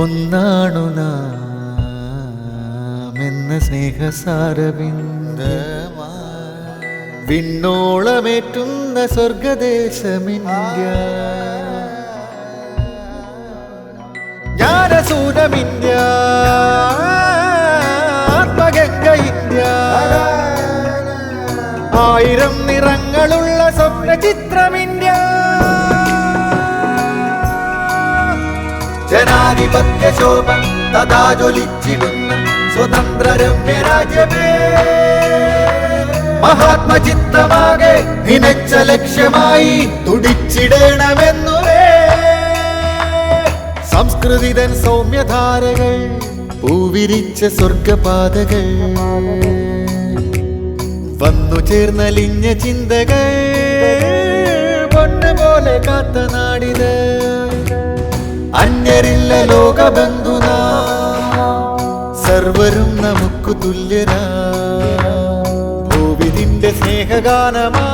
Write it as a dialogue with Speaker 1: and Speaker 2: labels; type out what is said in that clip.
Speaker 1: ഒന്നാണു നാം സ്നേഹസാരബിന്ദ വിണ്ണോളമേറ്റുന്ന സ്വർഗദേശമിന്ത്യ. ജ്ഞാനസൂരമിന്ത്യ ആത്മഗംഗ ഇന്ത്യ. ആയിരം നിറങ്ങളുള്ള ശോഭ തഥാ ജ്വലിച്ചിടുന്ന സ്വതന്ത്ര രമ്യ രാജ്യമേ മഹാത്മചിത്തമാകെ നിനച്ച ലക്ഷ്യമായി തുടിച്ചിടണമെന്നുവേ. സംസ്കൃതിതൻ സൗമ്യധാരകൾ പൂവിരിച്ച സ്വർഗപാതകൾ വന്നു ചേർന്നലിഞ്ഞ ചിന്തകൾ പൊന്നുപോലെ കാത്ത നാടിത് അന്യരില്ല ലോകബന്ധുന സർവരും നമുക്ക് തുല്യരാ. ഭൂവിതിന്റെ സ്നേഹഗാനമാ.